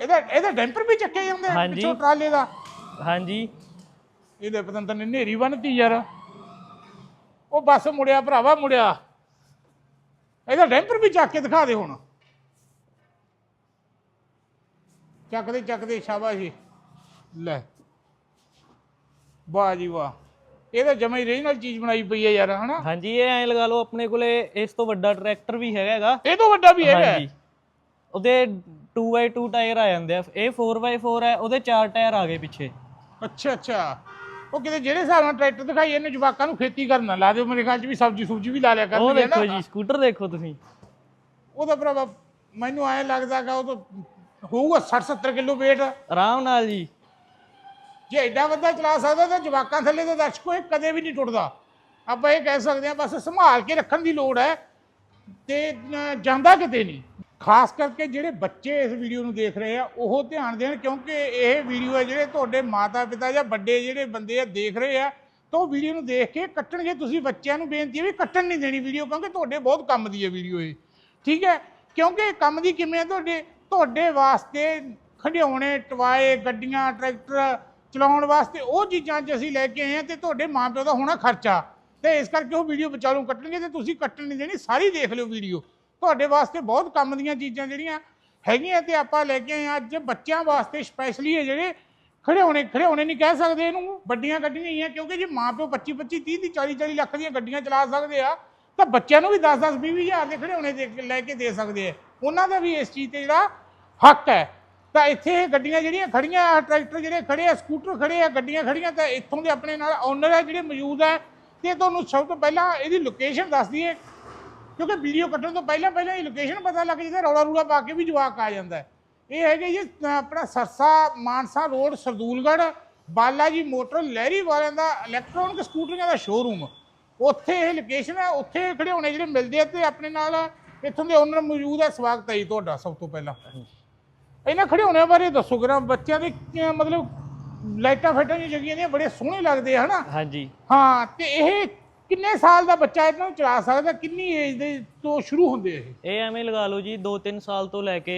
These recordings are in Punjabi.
ਇਹਦਾ ਇਹਦਾ ਡੈਂਪਰ ਵੀ ਚੱਕੇ ਜਾਂਦੇ ਆ ਹਾਂਜੀ। ਪਿੱਛੋਂ ਟਰਾਲੇ ਦਾ। ਹਾਂਜੀ। ਇਹਦੇ ਪਤੰਦਰ ਨੇ ਨੇਰੀ ਬੰਨਤੀ ਯਾਰ। ਉਹ ਬੱਸ ਮੁੜਿਆ ਭਰਾਵਾ ਮੁੜਿਆ। ਇਹਦਾ ਡੈਂਪਰ ਵੀ ਚੱਕ ਕੇ ਦਿਖਾ ਦੇ ਹੁਣ। ਚੱਕਦੇ ਚੱਕਦੇ ਸ਼ਾਬਾਸ਼ੀ ਲੈ। ਵਾਹ ਜੀ ਵਾਹ। ਇਹ ਤਾਂ ਜਮਾ ਹੀ ਰੀਜਨਲ ਚੀਜ਼ ਬਣਾਈ ਪਈ ਹੈ ਯਾਰ ਹਨਾ? ਹਾਂਜੀ ਇਹ ਐਂ ਲਗਾ ਲਓ ਆਪਣੇ ਕੋਲੇ ਇਸ ਤੋਂ ਵੱਡਾ ਟਰੈਕਟਰ ਵੀ ਹੈਗਾ ਹੈਗਾ। ਇਹ ਤੋਂ ਵੱਡਾ ਵੀ ਹੈਗਾ। ਹੈ। ਹਾਂਜੀ। ਉਹਦੇ 2x2 ਟਾਇਰ ਆ ਜਾਂਦੇ ਆ। ਇਹ 4x4 ਹੈ ਉਹਦੇ ਚਾਰ ਟਾਇਰ ਆ ਗਏ ਪਿੱਛੇ। ਅੱਛਾ ਅੱਛਾ। ਉਹ ਕਿਤੇ ਜਿਹੜੇ ਹਿਸਾਬ ਨਾਲ ਟਰੈਕਟਰ ਦਿਖਾਈ ਇਹਨੇ ਜਵਾਕਾਂ ਨੂੰ ਖੇਤੀ ਕਰਨ ਲਾ ਦਿਓ। ਮੇਰੇ ਖਿਆਲ ਚ ਵੀ ਸਬਜ਼ੀ ਸੁਬਜੀ ਵੀ ਲਾ ਲਿਆ ਉਹ ਕਰਨਗੇ ਦੇਖੋ ਨਾ? ਜੀ ਸਕੂਟਰ ਦੇਖੋ ਤੁਸੀਂ। ਉਹਦਾ ਭਰਾਵਾ ਮੈਨੂੰ ਐਂ ਲੱਗਦਾ ਕਿ ਉਹ ਤਾਂ ਹੋਊਗਾ 60 70 ਕਿਲੋ weight ਆਰਾਮ ਨਾਲ ਜੀ। ਜੇ ਐਡਾ ਵੱਡਾ ਚਲਾ ਸਕਦਾ ਤਾਂ ਜਵਾਕਾਂ ਥੱਲੇ ਦੇ ਦਰਸ਼ਕੋ ਇਹ ਕਦੇ ਵੀ ਨਹੀਂ ਟੁੱਟਦਾ। ਆਪਾਂ ਇਹ ਕਹਿ ਸਕਦੇ ਹਾਂ ਬਸ ਸੰਭਾਲ ਕੇ ਰੱਖਣ ਦੀ ਲੋੜ ਹੈ ਤੇ ਜਾਂਦਾ ਕਿਤੇ ਨਹੀਂ। ਖਾਸ ਕਰਕੇ ਜਿਹੜੇ ਬੱਚੇ ਇਸ ਵੀਡੀਓ ਨੂੰ ਦੇਖ ਰਹੇ ਆ, ਉਹ ਧਿਆਨ ਦੇਣ ਕਿਉਂਕਿ ਇਹ ਵੀਡੀਓ ਹੈ ਜਿਹੜੇ ਤੁਹਾਡੇ ਮਾਤਾ ਪਿਤਾ ਜਾਂ ਵੱਡੇ ਜਿਹੜੇ ਬੰਦੇ ਆ ਦੇਖ ਰਹੇ ਆ, ਤਾਂ ਉਹ ਵੀਡੀਓ ਨੂੰ ਦੇਖ ਕੇ ਕੱਟਣਗੇ। ਤੁਸੀਂ ਬੱਚਿਆਂ ਨੂੰ ਬੇਨਤੀ ਹੈ ਵੀ ਕੱਟਣ ਨਹੀਂ ਦੇਣੀ ਵੀਡੀਓ ਕਿਉਂਕਿ ਤੁਹਾਡੇ ਬਹੁਤ ਕੰਮ ਦੀ ਹੈ ਵੀਡੀਓ ਇਹ। ਠੀਕ ਹੈ? ਕਿਉਂਕਿ ਕੰਮ ਦੀ ਕਿਵੇਂ ਹੈ ਤੁਹਾਡੇ ਤੁਹਾਡੇ ਵਾਸਤੇ ਖਿਡੌਣੇ, ਟਵਾਏ, ਗੱਡੀਆਂ, ਟਰੈਕਟਰ ਚਲਾਉਣ ਵਾਸਤੇ ਉਹ ਚੀਜ਼ਾਂ 'ਚ ਅਸੀਂ ਲੈ ਕੇ ਆਏ ਹਾਂ ਤੇ ਤੁਹਾਡੇ ਮਾਪਿਓ ਦਾ ਹੋਣਾ ਖਰਚਾ। ਤੇ ਇਸ ਕਰਕੇ ਉਹ ਵੀਡੀਓ ਵਿਚਾਲੋਂ ਕੱਟਣਗੇ ਤੇ ਤੁਸੀਂ ਕੱਟਣ ਨਹੀਂ ਦੇਣੀ, ਸਾਰੀ ਦੇਖ ਲਿਓ ਵੀਡੀਓ। ਤੁਹਾਡੇ ਵਾਸਤੇ ਬਹੁਤ ਕੰਮ ਦੀਆਂ ਚੀਜ਼ਾਂ ਜਿਹੜੀਆਂ ਹੈਗੀਆਂ ਤੇ ਆਪਾਂ ਲੈ ਕੇ ਆਏ ਹਾਂ। ਅੱਜ ਬੱਚਿਆਂ ਵਾਸਤੇ ਸਪੈਸ਼ਲੀ ਇਹ ਜਿਹੜੇ ਖੜਿਆਉਣੇ ਖੜਿਆਉਣੇ ਨਹੀਂ ਕਹਿ ਸਕਦੇ ਇਹਨੂੰ ਵੱਡੀਆਂ ਗੱਡੀਆਂ ਹੀ ਆ ਕਿਉਂਕਿ ਜੇ ਮਾਪਿਓ 25 25 30 ਦੀ 40 40 ਲੱਖ ਦੀਆਂ ਗੱਡੀਆਂ ਚਲਾ ਸਕਦੇ ਆ ਤਾਂ ਬੱਚਿਆਂ ਨੂੰ ਵੀ 10 10 20 ਹਜ਼ਾਰ ਦੇ ਖਿਡੌਣੇ ਦੇ ਲੈ ਕੇ ਦੇ ਸਕਦੇ ਆ। ਉਹਨਾਂ ਦਾ ਵੀ ਇਸ ਚੀਜ਼ ਤੇ ਜਿਹੜਾ ਹੱਕ ਹੈ। ਤਾਂ ਇੱਥੇ ਇਹ ਗੱਡੀਆਂ ਜਿਹੜੀਆਂ ਖੜੀਆਂ ਆ, ਟਰੈਕਟਰ ਜਿਹੜੇ ਖੜੇ ਆ ਸਕੂਟਰ ਖੜੇ ਆ ਗੱਡੀਆਂ ਖੜੀਆਂ ਤਾਂ ਇੱਥੋਂ ਦੇ ਆਪਣੇ ਨਾਲ ਓਨਰ ਆ ਜਿਹੜੇ ਮੌਜੂਦ ਹੈ ਤੇ ਤੁਹਾਨੂੰ ਸਭ ਤੋਂ ਪਹਿਲਾਂ ਇਹਦੀ ਲੋਕੇਸ਼ਨ ਦੱਸ ਦਈਏ। ਕਿਉਂਕਿ ਵੀਡੀਓ ਕੱਟਣ ਤੋਂ ਪਹਿਲਾਂ ਪਹਿਲਾਂ ਇਹ ਲੋਕੇਸ਼ਨ ਪਤਾ ਲੱਗ ਜਾਂਦਾ ਰੌਲਾ ਰੂਲਾ ਪਾ ਕੇ ਵੀ ਜਵਾਕ ਆ ਜਾਂਦਾ। ਇਹ ਹੈਗੇ ਜੀ ਆਪਣਾ ਸਰਸਾ ਮਾਨਸਾ ਰੋਡ ਸਰਦੂਲਗੜ੍ਹ ਬਾਲਾ ਜੀ ਮੋਟਰ ਲਹਿਰੀ ਵਾਲਿਆਂ ਦਾ ਇਲੈਕਟ੍ਰੋਨਿਕ ਸਕੂਟਰੀਆਂ ਦਾ ਸ਼ੋਰੂਮ ਉੱਥੇ ਇਹ ਲੋਕੇਸ਼ਨ ਹੈ ਉੱਥੇ ਖਿਡੌਣੇ ਜਿਹੜੇ ਮਿਲਦੇ ਆ ਤੇ ਆਪਣੇ ਨਾਲ ਇੱਥੋਂ ਦੇ ਓਨਰ ਮੌਜੂਦ ਹੈ। ਸਵਾਗਤ ਹੈ ਜੀ ਤੁਹਾਡਾ ਸਭ ਤੋਂ ਪਹਿਲਾਂ। ਇਹਨਾਂ ਖਿਡੌਣਿਆਂ ਬਾਰੇ ਦੱਸੋ ਕਿਰਾ ਬੱਚਿਆਂ ਦੇ ਮਤਲਬ ਲਾਈਟਾਂ ਫਾਈਟਾਂ ਜਿਹੀਆਂ ਜਗੀਆਂ ਨੇ ਬੜੇ ਸੋਹਣੇ ਲੱਗਦੇ ਆ ਹਨਾ? ਹਾਂਜੀ। ਹਾਂ ਤੇ ਇਹ ਕਿੰਨੇ ਸਾਲ ਦਾ ਬੱਚਾ ਇਹਨਾਂ ਨੂੰ ਚਲਾ ਸਕਦਾ? ਕਿੰਨੀ ਏਜ ਦੇ ਤੋਂ ਸ਼ੁਰੂ ਹੁੰਦੇ ਇਹ? ਇਹ ਐਵੇਂ ਲਗਾ ਲਓ ਜੀ 2-3 ਸਾਲ ਤੋਂ ਲੈ ਕੇ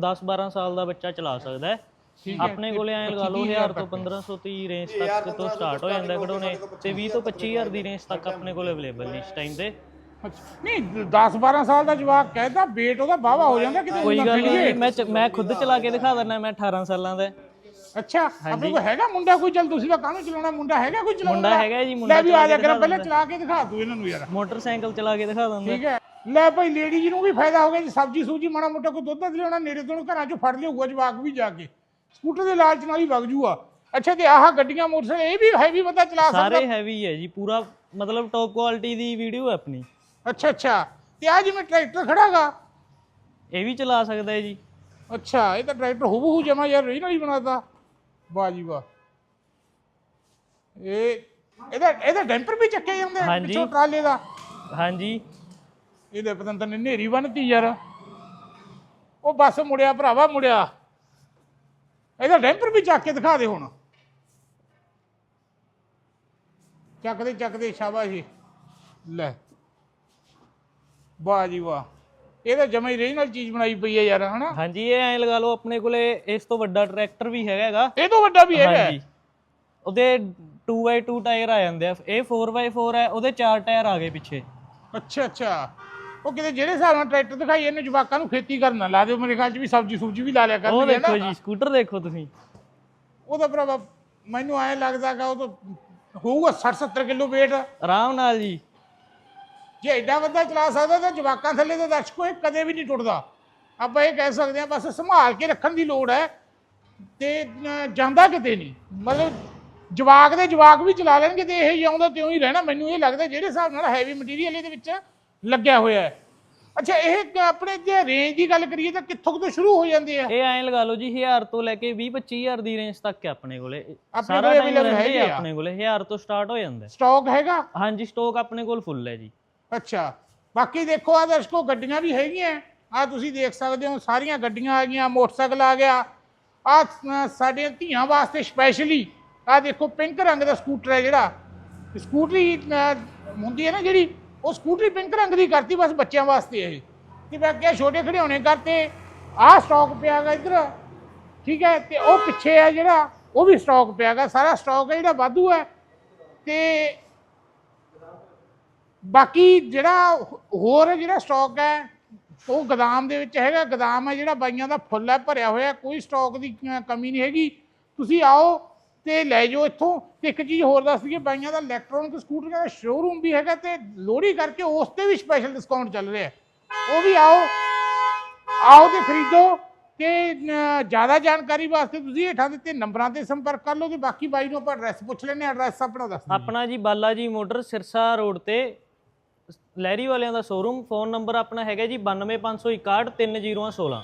10-12 ਸਾਲ ਦਾ ਬੱਚਾ ਚਲਾ ਸਕਦਾ ਹੈ। ਠੀਕ ਹੈ, ਆਪਣੇ ਕੋਲੇ ਐਂ ਲਗਾ ਲਓ 1000 ਤੋਂ 1500 ਦੀ ਰੇਂਜ ਤੱਕ ਤੋਂ ਸਟਾਰਟ ਹੋ ਜਾਂਦਾ ਖਿਡੌਣੇ ਤੇ 20 ਤੋਂ 25000 ਦੀ ਰੇਂਜ ਤੱਕ ਆਪਣੇ ਕੋਲ ਅਵੇਲੇਬਲ ਨੇ ਇਸ ਟਾਈਮ ਤੇ। ਅੱਛਾ, ਨਹੀਂ 10 12 ਸਾਲ ਦਾ ਜਵਾਕ ਕਹਿੰਦਾ weight ਉਹਦਾ ਬਾਵਾ ਹੋ ਜਾਂਦਾ ਕਿਤੇ ਕੋਈ ਗੱਲ। ਨਹੀਂ ਮੈਂ ਚ- ਮੈਂ ਖੁਦ ਚਲਾ ਕੇ ਦਿਖਾ ਦਿੰਦਾ ਮੈਂ 18 ਸਾਲਾਂ ਦਾ ਅੱਛਾ ਆਪਣੇ ਕੋਲ ਹੈਗਾ ਮੁੰਡਾ ਕੋਈ? ਚੱਲ ਤੁਸੀਂ ਤਾਂ ਕਾਹਨੂੰ ਚਲਾਉਣਾ? ਮੁੰਡਾ ਹੈਗਾ ਕੋਈ ਚਲਾਉਣਾ ਮੁੰਡਾ ਹੈਗਾ ਜੀ, ਮੁੰਡਾ ਲੈ ਵੀ ਆ ਜਾ ਕਰ ਪਹਿਲਾਂ ਚਲਾ ਕੇ ਦਿਖਾ ਤੂੰ ਇਹਨਾਂ ਨੂੰ ਯਾਰ। ਮੋਟਰਸਾਈਕਲ ਚਲਾ ਕੇ ਦਿਖਾ ਦਿੰਦਾ। ਠੀਕ ਹੈ। ਲੈ ਭਾਈ ਲੇਡੀ ਜੀ ਨੂੰ ਵੀ ਫਾਇਦਾ ਹੋ ਗਿਆ ਜੀ। ਸਬਜੀ ਸੂਜੀ ਮਾੜਾ ਮੋਟਾ ਕੋਈ ਦੁੱਧ ਦੱਧ ਲਿਆਉਣਾ ਨੇੜੇ ਤੋਂ ਘਰਾਂ ਚੋਂ ਫੜ ਲਿਆਊਗਾ ਜਵਾਕ ਵੀ ਜਾ ਕੇ। ਸਕੂਟਰ ਦੇ ਲਾਲਚ ਨਾਲ ਹੀ ਵਗ ਜੂਗਾ। ਅੱਛਾ ਤੇ ਆਹ ਗੱਡੀਆਂ ਮੋਟਰਸਾਈਕਲ ਇਹ ਵੀ ਹੈਵੀ ਬੰਦਾ ਚਲਾ ਸਕਦਾ? ਸਾਰੇ ਹੈਵੀ ਹੈ ਜੀ ਪੂਰਾ ਮਤਲਬ ਟੌਪ ਕੁਆਲਿਟੀ ਦੀ ਵੀਡੀਓ ਹੈ ਆਪਣੀ। ਅੱਛਾ ਅੱਛਾ। ਤੇ ਆ ਜਿਵੇਂ ਟਰੈਕਟਰ ਖੜਾਗਾ? ਇਹ ਵੀ ਚਲਾ ਸਕਦਾ ਹੈ ਜੀ। ਅੱਛਾ ਇਹ ਤਾਂ ਟਰੈਕਟਰ ਹੂਬਹੂ ਹੂ ਜਮਾ ਯਾਰ ਰੀਨਲ ਹੀ ਬਣਾਤਾ। ਵਾਹ ਜੀ ਵਾਹ। ਇਹ ਇਹਦਾ ਇਹਦਾ ਡੈਂਪਰ ਵੀ ਚੱਕੇ ਜਾਂਦੇ ਆ ਹਾਂਜੀ। ਪਿੱਛੋਂ ਟਰਾਲੇ ਦਾ। ਹਾਂਜੀ। ਇਹਦੇ ਪਤੰਦਰ ਨੇ ਨੇਰੀ ਬੰਨਤੀ ਯਾਰ। ਉਹ ਬੱਸ ਮੁੜਿਆ ਭਰਾਵਾ ਮੁੜਿਆ। ਇਹਦਾ ਡੈਂਪਰ ਵੀ ਚੱਕ ਕੇ ਦਿਖਾ ਦੇ ਹੁਣ। ਚੱਕਦੇ ਚੱਕਦੇ ਸ਼ਾਬਾਸ਼ੀ। ਲੈ। ਵਾਹ ਜੀ ਵਾਹ। ਇਹ ਤਾਂ ਜਮਾ ਹੀ ਰੀਜਨਲ ਚੀਜ਼ ਬਣਾਈ ਪਈ ਹੈ ਯਾਰ ਹਨਾ? ਹਾਂਜੀ ਇਹ ਐਂ ਲਗਾ ਲਓ ਆਪਣੇ ਕੋਲੇ ਇਸ ਤੋਂ ਵੱਡਾ ਟਰੈਕਟਰ ਵੀ ਹੈਗਾ ਹੈਗਾ। ਇਹ ਤੋਂ ਵੱਡਾ ਵੀ ਹੈਗਾ। ਹਾਂਜੀ। ਉਹਦੇ 2x2 ਟਾਇਰ ਆ ਜਾਂਦੇ ਆ। ਇਹ 4x4 ਹੈ ਉਹਦੇ ਚਾਰ ਟਾਇਰ ਆ ਗਏ ਪਿੱਛੇ। ਅੱਛਾ ਅੱਛਾ। ਉਹ ਕਿਤੇ ਜਿਹੜੇ ਹਿਸਾਬ ਨਾਲ ਟਰੈਕਟਰ ਦਿਖਾਈ ਇਹਨੇ ਜਵਾਕਾਂ ਨੂੰ ਖੇਤੀ ਕਰਨ ਲਾ ਦਿਓ। ਮੇਰੇ ਖਿਆਲ ਚ ਵੀ ਸਬਜ਼ੀ ਸੁਬਜੀ ਵੀ ਲਾ ਲਿਆ ਉਹ ਕਰਨਗੇ ਦੇਖੋ ਨਾ ਜੀ ਸਕੂਟਰ ਦੇਖੋ ਤੁਸੀਂ। ਉਹਦਾ ਭਰਾਵਾ ਮੈਨੂੰ ਐਂ ਲੱਗਦਾ ਕਿ ਉਹ ਤਾਂ ਹੋਊਗਾ 60 70 ਕਿਲੋ weight ਆਰਾਮ ਨਾਲ ਜੀ। ਜੇ ਐਡਾ ਵੱਡਾ ਚਲਾ ਸਕਦਾ ਤਾਂ ਜਵਾਕਾਂ ਥੱਲੇ ਦੇ ਦਰਸ਼ਕੋ ਇਹ ਕਦੇ ਵੀ ਨਹੀਂ ਟੁੱਟਦਾ। ਆਪਾਂ ਇਹ ਕਹਿ ਸਕਦੇ ਹਾਂ ਬਸ ਸੰਭਾਲ ਕੇ ਰੱਖਣ ਦੀ ਲੋੜ ਹੈ ਤੇ ਜਾਂਦਾ ਕਿਤੇ ਨਹੀਂ। ਮਤਲਬ ਜਵਾਕ ਦੇ ਜਵਾਕ ਵੀ ਚਲਾ ਲੈਣਗੇ ਤੇ ਇਹ ਜਿਉਂਦਾ ਤਿਉਂ ਹੀ ਰਹਿਣਾ। ਮੈਨੂੰ ਇਹ ਲੱਗਦਾ ਜਿਹੜੇ ਹਿਸਾਬ ਨਾਲ ਹੈਵੀ ਮਟੀਰੀਅਲ ਇਹਦੇ ਵਿੱਚ ਲੱਗਿਆ ਹੋਇਆ ਹੈ। ਅੱਛਾ ਇਹ ਆਪਣੇ ਜੇ ਰੇਂਜ ਦੀ ਗੱਲ ਕਰੀਏ ਤਾਂ ਕਿੱਥੋਂ ਤੋਂ ਸ਼ੁਰੂ ਹੋ ਜਾਂਦੇ ਆ? ਇਹ ਐਂ ਲਗਾ ਲਓ ਜੀ 1000 ਤੋਂ ਲੈ ਕੇ 20 25000 ਦੀ ਰੇਂਜ ਤੱਕ ਹੈ ਆਪਣੇ ਕੋਲੇ। ਸਾਰਾ ਟਾਈਮ ਆ ਆ। ਆਪਣੇ ਕੋਲੇ 1000 ਤੋਂ ਸਟਾਰਟ ਹੋ ਜਾਂਦਾ ਹੈ। ਸਟਾਕ ਹੈਗਾ? ਹਾਂਜੀ ਸਟਾਕ ਆਪਣੇ ਕੋਲ ਫੁੱਲ ਹੈ ਜੀ। ਅੱਛਾ। ਬਾਕੀ ਦੇਖੋ ਆ ਦਰਸ਼ਕੋ, ਗੱਡੀਆਂ ਵੀ ਹੈਗੀਆਂ। ਆ ਤੁਸੀਂ ਦੇਖ ਸਕਦੇ ਹੋ, ਸਾਰੀਆਂ ਗੱਡੀਆਂ ਆ ਗਈਆਂ, ਮੋਟਰਸਾਈਕਲ ਆ ਗਿਆ। ਆ ਸਾਡੀਆਂ ਧੀਆਂ ਵਾਸਤੇ ਸਪੈਸ਼ਲੀ ਆ ਦੇਖੋ, ਪਿੰਕ ਰੰਗ ਦਾ ਸਕੂਟਰ ਹੈ ਜਿਹੜਾ। ਸਕੂਟਰੀ ਹੁੰਦੀ ਹੈ ਨਾ ਜਿਹੜੀ, ਉਹ ਸਕੂਟਰੀ ਪਿੰਕ ਰੰਗ ਦੀ ਕਰਤੀ, ਬਸ ਬੱਚਿਆਂ ਵਾਸਤੇ ਇਹ। ਕਿ ਬਾਕੀ ਆਹ ਛੋਟੇ ਖਿਡੌਣੇ ਕਰਤੇ। ਆਹ ਸਟਾਕ ਪਿਆਗਾ ਇੱਧਰ। ਠੀਕ ਹੈ, ਤੇ ਉਹ ਪਿੱਛੇ ਹੈ ਜਿਹੜਾ, ਉਹ ਵੀ ਸਟਾਕ ਪਿਆਗਾ। ਸਾਰਾ ਸਟਾਕ ਹੈ ਜਿਹੜਾ, ਵਾਧੂ ਹੈ। ਤੇ ਬਾਕੀ ਜਿਹੜਾ ਹੋਰ ਜਿਹੜਾ ਸਟਾਕ ਹੈ, ਉਹ ਗਦਾਮ ਦੇ ਵਿੱਚ ਹੈਗਾ। ਗਦਾਮ ਹੈ ਜਿਹੜਾ ਬਾਈਆਂ ਦਾ ਫੁੱਲ ਹੈ, ਭਰਿਆ ਹੋਇਆ ਕੋਈ ਸਟਾਕ ਦੀ ਕਮੀ ਨਹੀਂ ਹੈਗੀ। ਤੁਸੀਂ ਆਓ ਤੇ ਲੈ ਜਾਓ ਇੱਥੋਂ। ਤੇ ਇੱਕ ਚੀਜ਼ ਹੋਰ ਦੱਸ ਦਈਏ, ਬਾਈਆਂ ਦਾ ਇਲੈਕਟ੍ਰੋਨਿਕ ਸਕੂਟਰਾਂ ਦਾ ਸ਼ੋਰੂਮ ਵੀ ਹੈਗਾ ਤੇ ਲੋਹੜੀ ਕਰਕੇ ਉਸ ਤੇ ਵੀ ਸਪੈਸ਼ਲ ਡਿਸਕਾਊਂਟ ਚੱਲ ਰਿਹਾ ਉਹ ਵੀ ਆਓ। ਆਓ ਤੇ ਖਰੀਦੋ ਤੇ ਜ਼ਿਆਦਾ ਜਾਣਕਾਰੀ ਵਾਸਤੇ ਤੁਸੀਂ ਹੇਠਾਂ ਦਿੱਤੇ ਨੰਬਰਾਂ ਤੇ ਸੰਪਰਕ ਕਰ ਲਓ ਤੇ ਬਾਕੀ ਬਾਈ ਨੂੰ ਆਪਾਂ ਐਡਰੈਸ ਪੁੱਛ ਲੈਂਦੇ ਹਾਂ। ਐਡਰੈਸ ਆਪਣਾ ਦੱਸ ਆਪਣਾ ਜੀ ਬਾਲਾ ਜੀ ਮੋਟਰ ਸਿਰਸਾ ਰੋਡ ਤੇ ਲਹਿਰੀ ਵਾਲਿਆਂ ਦਾ ਸ਼ੋਰੂਮ ਫੋਨ ਨੰਬਰ ਆਪਣਾ ਹੈਗਾ ਜੀ 92561 3016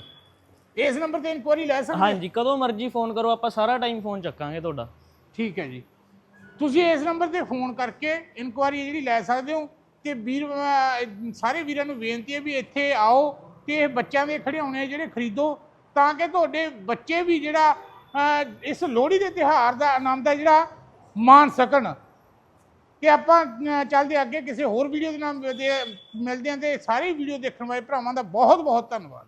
ਇਸ ਨੰਬਰ ਤੇ ਇਨਕੁਆਰੀ ਲੈ ਸਕਦੇ? ਹਾਂਜੀ ਕਦੋਂ ਮਰਜ਼ੀ ਫੋਨ ਕਰੋ ਆਪਾਂ ਸਾਰਾ ਟਾਈਮ ਫੋਨ ਚੱਕਾਂਗੇ ਤੁਹਾਡਾ। ਠੀਕ ਹੈ ਜੀ। ਤੁਸੀਂ ਇਸ ਨੰਬਰ ਤੇ ਫੋਨ ਕਰਕੇ ਇਨਕੁਆਰੀ ਜਿਹੜੀ ਲੈ ਸਕਦੇ ਹੋ ਤੇ ਵੀਰ ਸਾਰੇ ਵੀਰਾਂ ਨੂੰ ਬੇਨਤੀ ਹੈ ਵੀ ਇੱਥੇ ਆਓ ਤੇ ਇਹ ਬੱਚਿਆਂ ਦੇ ਖਿਡੌਣੇ ਜਿਹੜੇ ਖਰੀਦੋ ਤਾਂ ਕਿ ਤੁਹਾਡੇ ਬੱਚੇ ਵੀ ਜਿਹੜਾ ਇਸ ਲੋਹੜੀ ਦੇ ਤਿਉਹਾਰ ਦਾ ਆਨੰਦ ਹੈ ਜਿਹੜਾ ਮਾਣ ਸਕਣ। ਕਿ ਆਪਾਂ ਚੱਲਦੇ ਅੱਗੇ ਕਿਸੇ ਹੋਰ ਵੀਡੀਓ ਦੇ ਨਾਲ ਮਿਲਦੇ ਮਿਲਦੇ ਹਾਂ ਤੇ ਸਾਰੀ ਵੀਡੀਓ ਦੇਖਣ ਵਾਲੇ ਭਰਾਵਾਂ ਦਾ ਬਹੁਤ ਬਹੁਤ ਧੰਨਵਾਦ।